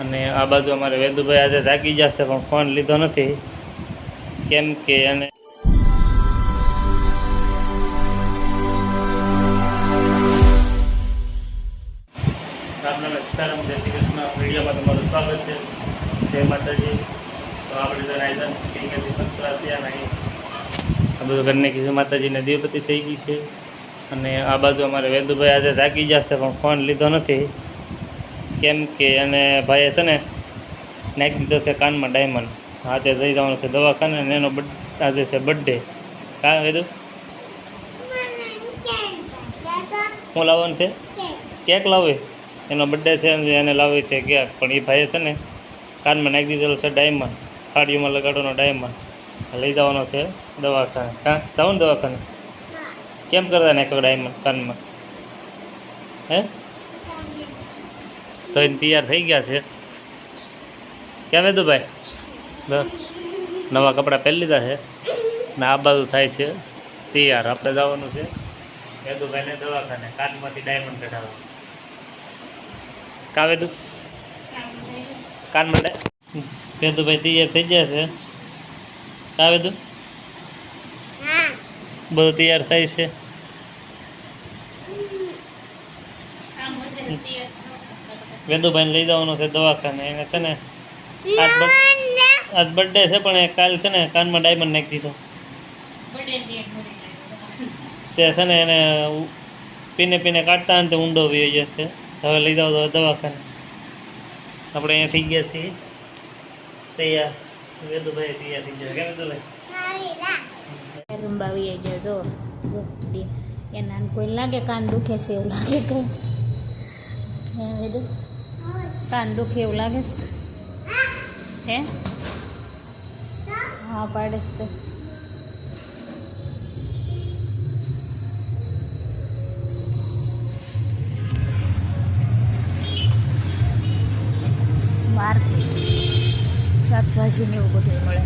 અને આ બાજુ અમારે વેદુભાઈ આજે જાગી જશે પણ ફોન લીધો નથી. કેમ કે એને વિડીયોમાં તમારું સ્વાગત છે. જય માતાજી. આ બધું ઘરને કીધું, માતાજીને થઈ ગઈ છે. અને આ બાજુ અમારે વેદુભાઈ આજે જાગી જશે પણ ફોન લીધો નથી. કેમ કે એને ભાઈએ છે ને નાખી દીધો છે કાનમાં ડાયમંડ હાથે જઈ જવાનું છે દવાખાને અને એનો આજે છે બર્થડે કાં કીધું? શું લાવવાનું છે? કેક લાવે? એનો બર્થડે છે અને એને લાવે છે કેક પણ એ ભાઈએ છે ને કાનમાં નાખી દીધેલો છે ડાયમંડ ફાડીઓમાં લગાડવાનો ડાયમંડ લઈ જવાનો છે દવાખાને. કાં? ને દવાખાને. કેમ કરતા નાખ્યો ડાયમંડ કાનમાં? હે? તો એને તૈયાર થઈ ગયા છે. કેમ હતું ભાઈ બસ નવા કપડાં પહેરી લીધા છે? ને આ બાજુ થાય છે, તૈયાર. આપણે જવાનું છે વેદુભાઈને દવાખાને, કાનમાંથી ડાયમંડ કઢાવવા. કા વેદુ? કાનમાં વેદુભાઈ તૈયાર થઈ ગયા છે. કા વેદુ? બધું તૈયાર થાય છે. વેદુભાઈને લઈ જવાનો છે દવાખાને. એને છે ને આજ આજ બર્થડે છે પણ એ કાલ છે ને કાનમાં ડાયમંડ નાખી દીધો. તે છે ને એને પીને પીને કાઢતા ને તે ઊંડો વી જશે હવે લઈ જાવ તો દવાખાને. આપણે અહીંયા થઈ ગયા છીએ. તૈયાર. વેદુભાઈ તૈયાર થઈ ગયા. કેમ વેદુભાઈ? રૂંબાવી ગયા જો. જો, એના કોઈ લાગે કાન દુખે છે એવું લાગે કે વેદુ? કાન દુખે એવું લાગે? છે હે? હા પાડે છે માર્કેટ. શાકભાજી ને એવું બધું મળે.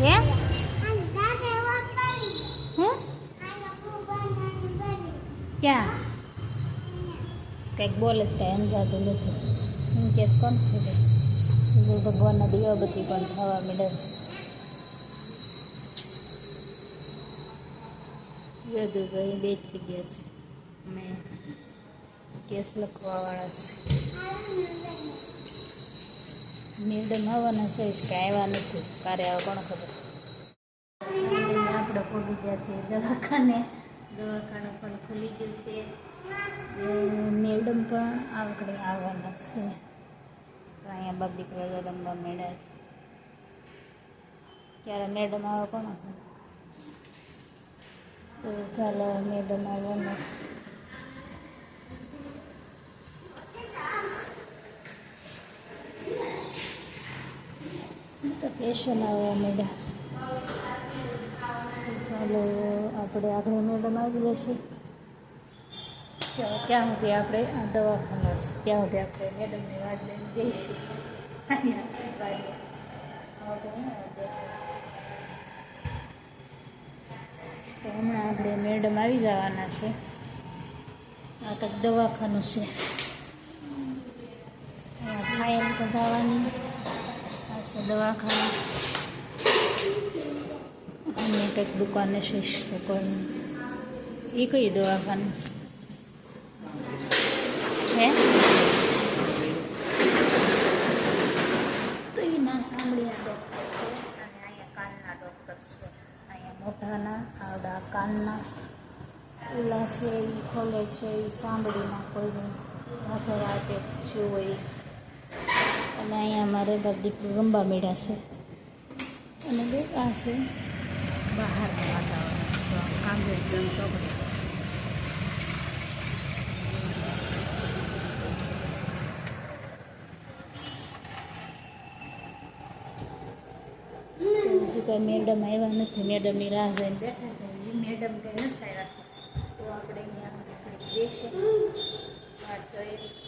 હે હે ક્યાં? કંઈક બોલે છે કાંઈ સમજાતું નથી. હું કેસ કોણ છું ભગવાનના બધી પણ થવા મળે છે. વેદુભાઈ બેસી ગયા છે. અમે કેસ લખવાવાળા છે. મેડમ આવવાના છે કે આવ્યા નથી. કારે આવે, કોણ ખબર? આપણે પડી ગયા છીએ દવાખાને. દવાખાનું પણ ખુલી ગયું છે. મેડમ પણ આવકડે આવવાના છે. તો અહીંયા બધી દીકરા રમવા મેળ્યા છે. ક્યારે મેડમ આવે કોણ તો ચાલો મેડમ આવવાના છે. તો પેશન આવવા મેડમ ચાલો આપણે આગળ મેડમ આવી જશે ત્યાં સુધી આપણે આ દવાખાના ત્યાં સુધી આપણે મેડમની વાત લઈને જઈશું. તો હમણાં આપણે મેડમ આવી જવાના છે. આ કંઈક દવાખાનું છે. ફાઇલ કઢાવવાની આ છે દવાખાનું. કંઈક દુકાને છે દુકાન એ કઈ દવાખાનું હે તો એ ના ડૉક્ટર છે અને અહીંયા કાનના ડૉક્ટર છે અહીંયા મોઢાના, આવડા કાનના ઓલા છે છે એ સાંભળીના કોઈને માથે રાતે શું હોય. અને અહીંયા અમારે બાપ દીકરું રમવા મેળાશે અને બે આ છે. બહારનું વાતાવરણ તો આમ જન ચોકડી. હજુ કાંઈ મેડમ આવ્યા નથી મેડમની રાહ જઈને બેઠા છે. મેડમ કંઈ નથી આવ્યા. તો આપણે અહીંયા બેસીએ જોઈએ.